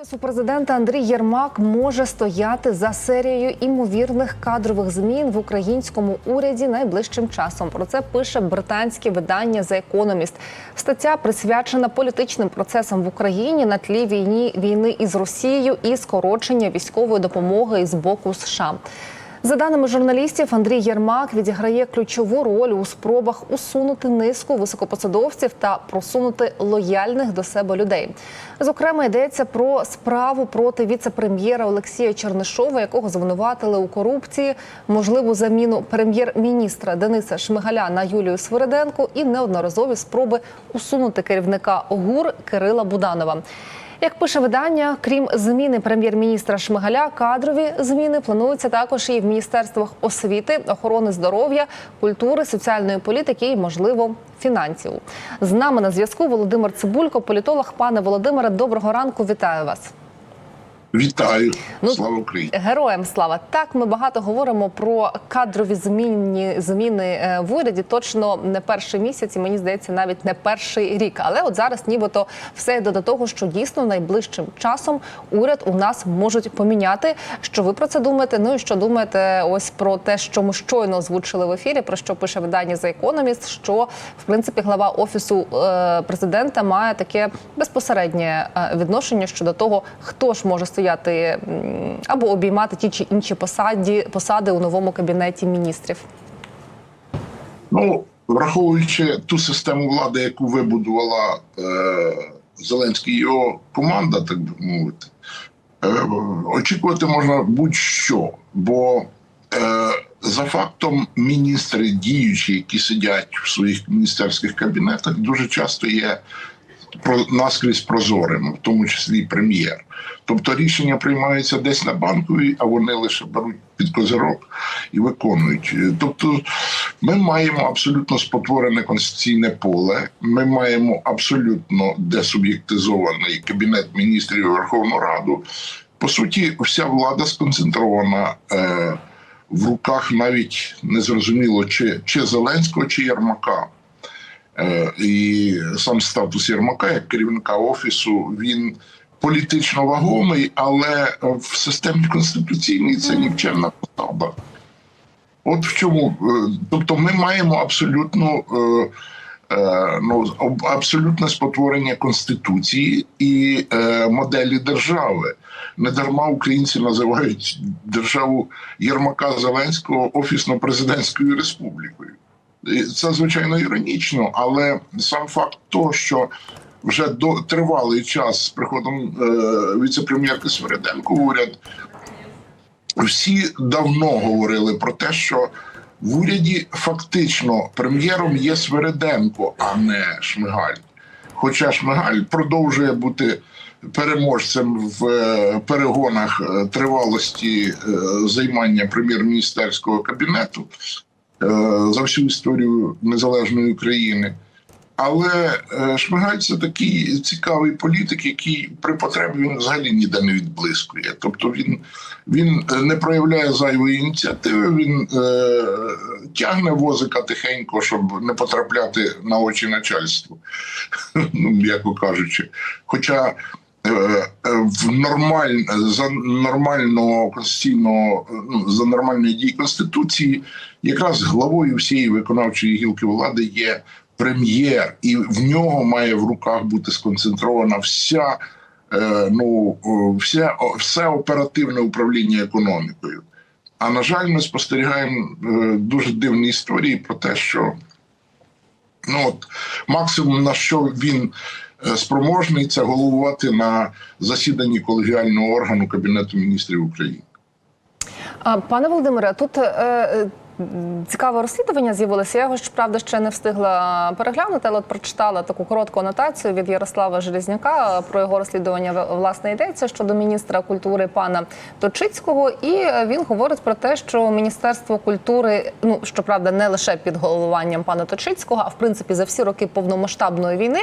Офісу президента Андрій Єрмак може стояти за серією імовірних кадрових змін в українському уряді найближчим часом. Про це пише британське видання The Economist. Стаття присвячена політичним процесам в Україні на тлі війні війни із Росією і скорочення військової допомоги з боку США. За даними журналістів, Андрій Єрмак відіграє ключову роль у спробах усунути низку високопосадовців та просунути лояльних до себе людей. Зокрема, йдеться про справу проти віце-прем'єра Олексія Чернишова, якого звинуватили у корупції, можливу заміну прем'єр-міністра Дениса Шмигаля на Юлію Свириденко і неодноразові спроби усунути керівника ОГУР Кирила Буданова. Як пише видання, крім зміни прем'єр-міністра Шмигаля, кадрові зміни плануються також і в міністерствах освіти, охорони здоров'я, культури, соціальної політики і, можливо, фінансів. З нами на зв'язку Володимир Цибулько, політолог. Пане Володимире, доброго ранку. Вітаю вас. Вітаю, Ну, слава Україні. Героям слава. Так, ми багато говоримо про кадрові зміни, зміни е, в уряді. Точно не перший місяць, і мені здається, навіть не перший рік. Але от зараз, нібито, все йде до того, що дійсно найближчим часом уряд у нас можуть поміняти. Що ви про це думаєте? Ну і що думаєте, ось про те, що ми щойно озвучили в ефірі, про що пише видання The Economist, що в принципі глава офісу е, президента має таке безпосереднє е, відношення щодо того, хто ж може стояти м, або обіймати ті чи інші посаді посади у новому кабінеті міністрів. Ну, враховуючи ту систему влади, яку вибудувала е, Зеленський його команда, так би мовити, е, очікувати можна будь-що. Бо е, за фактом міністри діючі, які сидять в своїх міністерських кабінетах, дуже часто є наскрізь прозорим, в тому числі і прем'єр. Тобто рішення приймаються десь на банковій, а вони лише беруть під козирок і виконують. Тобто, ми маємо абсолютно спотворене конституційне поле. Ми маємо абсолютно десуб'єктизований кабінет міністрів і Верховну Раду. По суті, вся влада сконцентрована. Е, в руках навіть незрозуміло, чи, чи Зеленського, чи Єрмака. Е, І сам статус Єрмака як керівника офісу він політично вагомий, але в системі конституційній це нікчемна посада. От в чому. Е, Тобто, ми маємо абсолютно. е, Ну, абсолютне спотворення конституції і моделі держави. Не дарма українці називають державу Єрмака Зеленського офісно-президентською республікою. Це звичайно іронічно, але сам факт того, що вже до тривалий час з приходом е, віце-прем'єрки Свириденко в уряд, всі давно говорили про те, що в уряді фактично прем'єром є Свириденко, а не Шмигаль. Хоча Шмигаль продовжує бути переможцем в е, перегонах е, тривалості е, займання прем'єр-міністерського кабінету за всю історію незалежної України. Але е, Шмигаль це такий цікавий політик, який при потребі він взагалі ніде не відблискує. Тобто він, він е, не проявляє зайвої ініціативи, він е, тягне возика тихенько, щоб не потрапляти на очі начальству, ну, м'яко кажучи. Хоча е, е, в нормаль, за нормального конституційного ну, за нормальної дії конституції, якраз главою всієї виконавчої гілки влади є прем'єр, і в нього має в руках бути сконцентрована вся е, ну вся все оперативне управління економікою. А на жаль, ми спостерігаємо е, дуже дивні історії про те, що ну от максимум на що він е, спроможний, це головувати на засіданні колегіального органу Кабінету міністрів України. Пане Володимире, тут е, е, цікаве розслідування з'явилося. Я його ж правда ще не встигла переглянути, але от прочитала таку коротку анотацію від Ярослава Железняка про його розслідування. Власне йдеться щодо міністра культури пана Точицького, і е, він говорить про те, що Міністерство культури, ну щоправда, не лише під головуванням пана Точицького, а в принципі за всі роки повномасштабної війни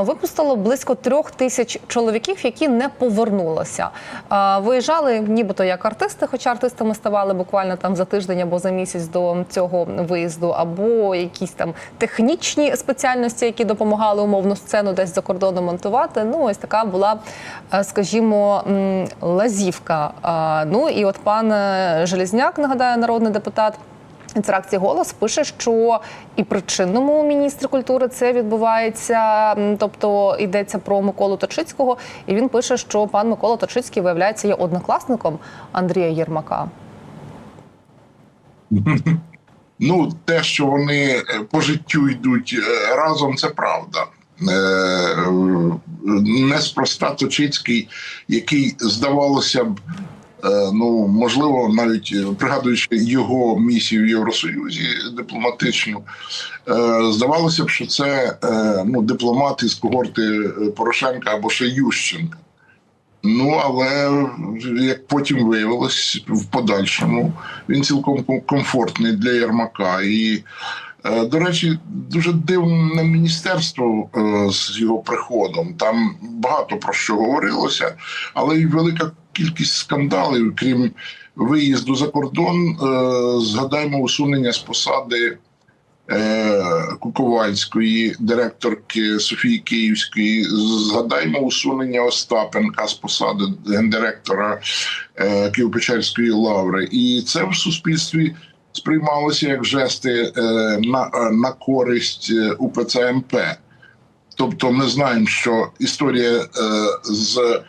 випустило близько трьох тисяч чоловіків, які не повернулися. Виїжджали нібито як артисти, хоча артистами ставали буквально там за тиждень або за місяць. Місяць до цього виїзду, або якісь там технічні спеціальності, які допомагали умовну сцену десь за кордоном монтувати. Ну, ось така була, е, скажімо, лазівка. Ну і от пан е, Железняк, нагадаю, народний депутат. З фракції голос пише, що і при чинному міністрі культури це відбувається, тобто йдеться про Миколу Точицького, і він пише, що пан Микола Точицький, виявляється, є однокласником Андрія Єрмака. Ну, те, що вони е, по життю йдуть е, разом, це правда. Е, Неспроста Точицький, який, здавалося б, ну можливо, навіть пригадуючи його місію в Євросоюзі дипломатичну, здавалося б, що це ну, дипломат із когорти Порошенка або ще Ющенка. Ну, але як потім виявилось в подальшому, він цілком комфортний для Єрмака. І, е, до речі, дуже дивне міністерство е, з його приходом. Там багато про що говорилося, але й велика кількість скандалів, крім виїзду за кордон, е, згадаємо усунення з посади. Е, Куковальської, директорки Софії Київської, згадаймо усунення Остапенка з посади гендиректора е, Києво-Печерської лаври. І це в суспільстві сприймалося як жести е, на, на користь УПЦ МП. Тобто, ми знаємо, що історія з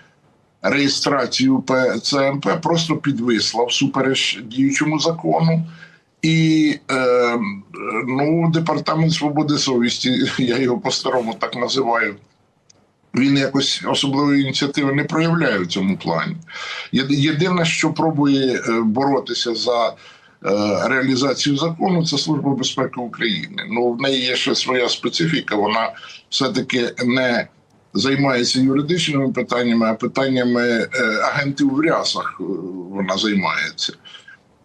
реєстрацією УПЦ МП просто підвисла всупереч діючому закону. І е, ну, департамент свободи совісті, я його по-старому так називаю. Він якось особливої ініціативи не проявляє в цьому плані. Єдине, що пробує е, боротися за е, реалізацію закону, це Служба безпеки України. Ну, в неї є ще своя специфіка. Вона все-таки не займається юридичними питаннями, а питаннями е, агентів в рясах вона займається.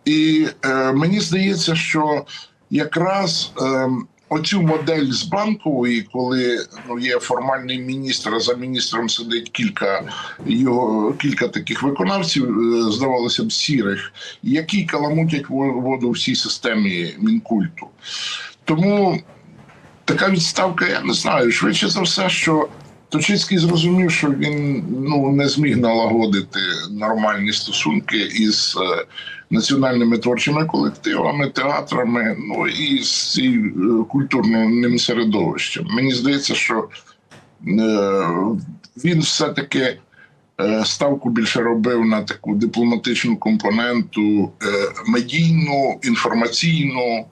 І е, мені здається, що якраз е, оцю модель з банкової, коли ну, є формальний міністр, а за міністром сидить кілька його кілька таких виконавців, е, здавалося б, сірих, які каламутять воду всій системі мінкульту. Тому така відставка, я не знаю. Швидше за все, що Точицький зрозумів, що він ну не зміг налагодити нормальні стосунки із е, національними творчими колективами, театрами, ну і з цим культурним середовищем. Мені здається, що е, він все-таки е, ставку більше робив на таку дипломатичну компоненту, е, медійну, інформаційну.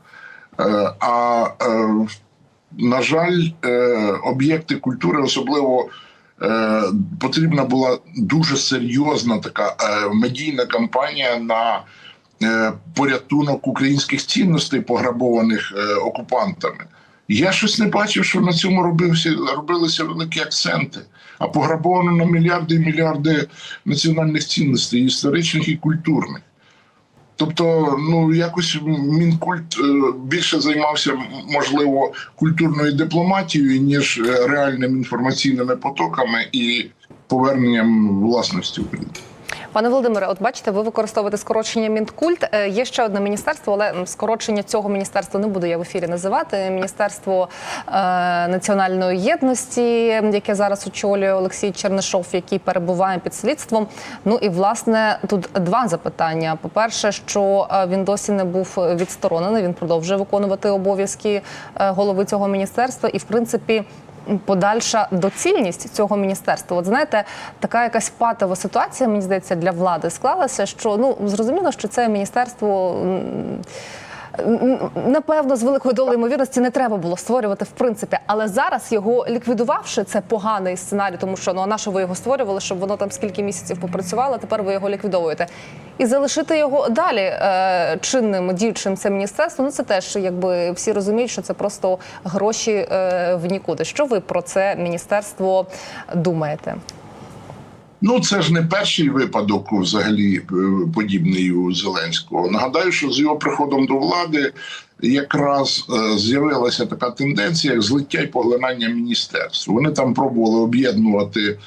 Е, а е, на жаль, е, об'єкти культури, особливо е, потрібна була дуже серйозна така е, медійна кампанія на е, порятунок українських цінностей, пограбованих е, окупантами. Я щось не бачив, що на цьому робився, робилися великі акценти. А пограбовано на мільярди і мільярди національних цінностей, історичних і культурних. Тобто, ну якось мінкульт е, більше займався можливо культурною дипломатією, ніж е, реальними інформаційними потоками і поверненням власності України. Пане Володимире, от бачите, ви використовуєте скорочення Мінкульт. Е, Є ще одне міністерство, але скорочення цього міністерства не буду я в ефірі називати. Міністерство е, національної єдності, яке зараз очолює Олексій Чернишов, який перебуває під слідством. Ну і власне тут два запитання. По-перше, що е, він досі не був відсторонений, він продовжує виконувати обов'язки е, голови цього міністерства, і в принципі подальша доцільність цього міністерства. От знаєте, така якась патова ситуація, мені здається, для влади склалася, що ну зрозуміло, що це міністерство. Напевно, з великою долею ймовірності не треба було створювати в принципі, але зараз його ліквідувавши, це поганий сценарій, тому що ну а на що ви його створювали, щоб воно там скільки місяців попрацювало, тепер ви його ліквідовуєте. І залишити його далі е, чинним діючим це міністерство. Ну це теж якби всі розуміють, що це просто гроші е, в нікуди. Що ви про це міністерство думаєте? Ну, це ж не перший випадок взагалі е, подібний у Зеленського. Нагадаю, що з його приходом до влади якраз е, з'явилася така тенденція як злиття і поглинання міністерств. Вони там пробували об'єднувати.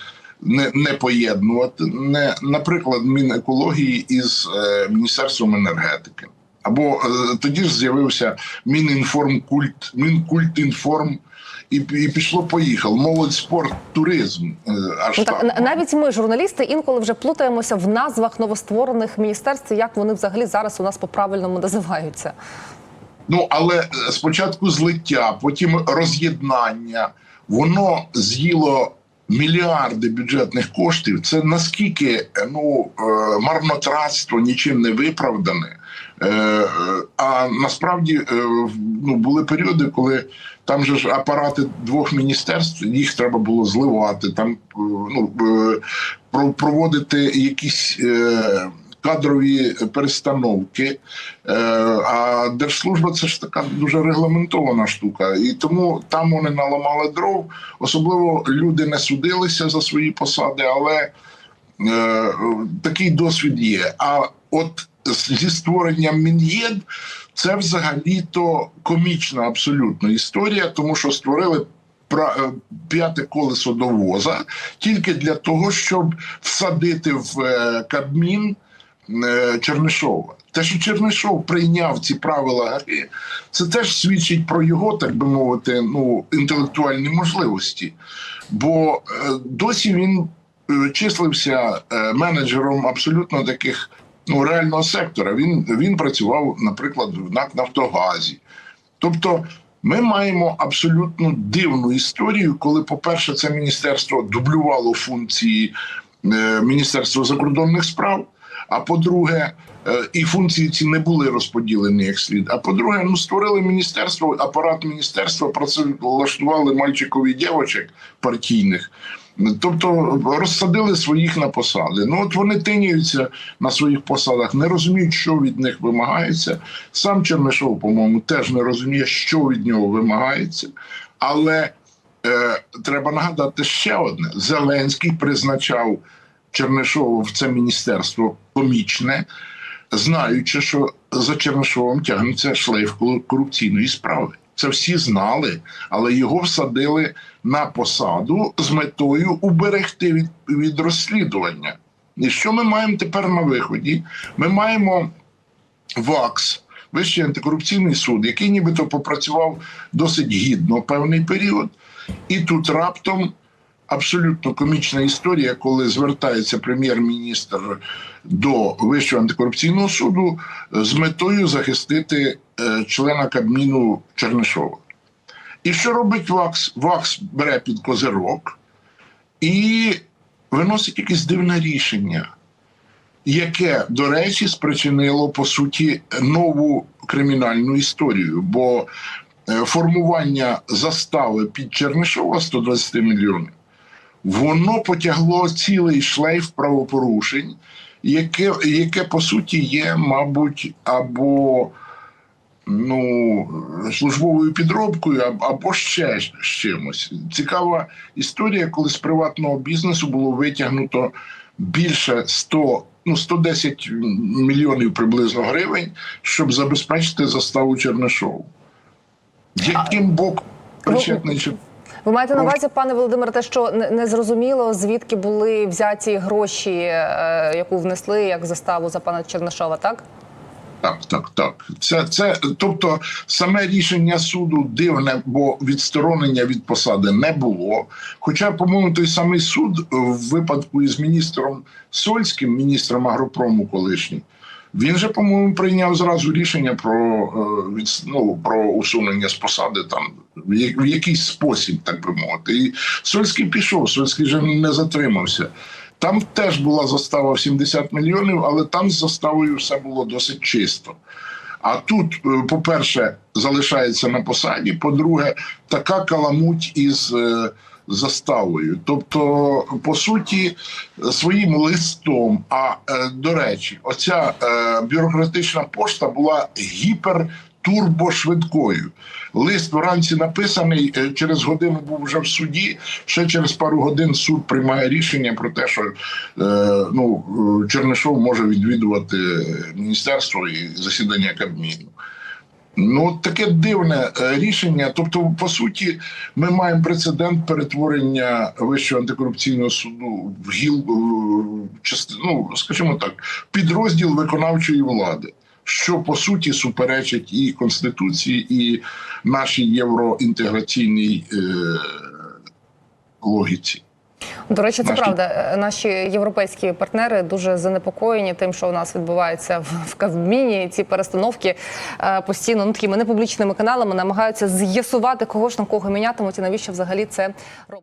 Не, не поєднувати, не, наприклад, Мінекології із е, Міністерством енергетики. Або е, тоді ж з'явився Мінінформкульт, Мінкультінформ, і, і пішло поїхало. Молодь, спорт, туризм. е, Аж Ну, так, так. навіть ми, журналісти, інколи вже плутаємося в назвах новостворених міністерств, як вони взагалі зараз у нас по правильному називаються. Ну але е, спочатку злиття, потім роз'єднання, воно з'їло мільярди бюджетних коштів. Це наскільки е, ну марнотратство нічим не виправдане. Е, е, А насправді е, ну, були періоди, коли там же ж апарати двох міністерств, їх треба було зливати, там ну, проводити якісь. Кадрові перестановки, а держслужба це ж така дуже регламентована штука, і тому там вони наламали дров. Особливо люди не судилися за свої посади, але такий досвід є. А от зі створенням Мін'єд це взагалі-то комічна абсолютно історія, тому що створили е, п'яте колесо до воза тільки для того, щоб всадити в е, Кабмін е, Чернишова. Те, що Чернишов прийняв ці правила гри, це теж свідчить про його, так би мовити, ну інтелектуальні можливості. Бо досі він числився менеджером абсолютно таких ну реального сектора. Він, він працював, наприклад, в НАК Нафтогазі. Тобто, ми маємо абсолютно дивну історію, коли, по-перше, це міністерство дублювало функції е, Міністерства закордонних справ. А по-друге, е, і функції ці не були розподілені як слід. А по-друге, ну створили міністерство, апарат міністерства працевлаштували мальчикові дівочок партійних. Тобто розсадили своїх на посади. Ну от вони тиняються на своїх посадах, не розуміють, що від них вимагається. Сам Чернишов, по-моєму, теж не розуміє, що від нього вимагається. Але е, треба нагадати ще одне: Зеленський призначав Чернишова в це міністерство комічне, знаючи, що за Чернишовим тягнеться шлейф корупційної справи. Це всі знали, але його всадили на посаду з метою уберегти від, від розслідування. І що ми маємо тепер на виході? Ми маємо ВАКС, Вищий антикорупційний суд, який нібито попрацював досить гідно певний період, і тут раптом абсолютно комічна історія, коли звертається прем'єр-міністр до Вищого антикорупційного суду з метою захистити е, члена Кабміну Чернишова. І що робить ВАКС? ВАКС бере під козирок і виносить якесь дивне рішення, яке, до речі, спричинило по суті нову кримінальну історію. Бо е, формування застави під Чернишова 120 мільйонів воно потягло цілий шлейф правопорушень, яке, яке по суті є, мабуть, або ну, службовою підробкою, або ще з чимось. Цікава історія, коли з приватного бізнесу було витягнуто більше 100, ну 110 мільйонів приблизно гривень, щоб забезпечити заставу Чернишову. Яким боком причетний чи Ви маєте на увазі, пане Володимире, те, що не, не зрозуміло, звідки були взяті гроші, е, яку внесли як заставу за пана Чернишова, так? Так, так, так. Це, це, тобто, саме рішення суду дивне, бо відсторонення від посади не було. Хоча, по-моєму, той самий суд в випадку із міністром Сольським, міністром агропрому колишнім, він же, по-моєму, прийняв зразу рішення про, е, ну, про усунення з посади там в якийсь спосіб, так би мовити. І Сольський пішов, Сольський же не затримався. Там теж була застава в 70 мільйонів, але там з заставою все було досить чисто. А тут, е, по-перше, залишається на посаді. По-друге, така каламуть із е, заставою. Тобто, по суті, своїм листом. А е, до речі, оця е, бюрократична пошта була гіпер. Турбошвидкою. Лист вранці написаний, е, через годину був вже в суді. Ще через пару годин суд приймає рішення про те, що е, ну, Чернишов може відвідувати міністерство і засідання Кабміну. Ну, таке дивне е, рішення. Тобто, по суті, ми маємо прецедент перетворення Вищого антикорупційного суду в гіл, е, ну, скажімо так, підрозділ виконавчої влади. що по суті суперечить і конституції, і нашій євроінтеграційній е, логіці. До речі, це Наші- правда. Е, Наші європейські партнери дуже занепокоєні тим, що у нас відбувається в, Кабміні. Кавміні. Ці перестановки е, постійно ну, такими непублічними каналами намагаються з'ясувати, кого ж на кого мінятимуть і навіщо взагалі це робить.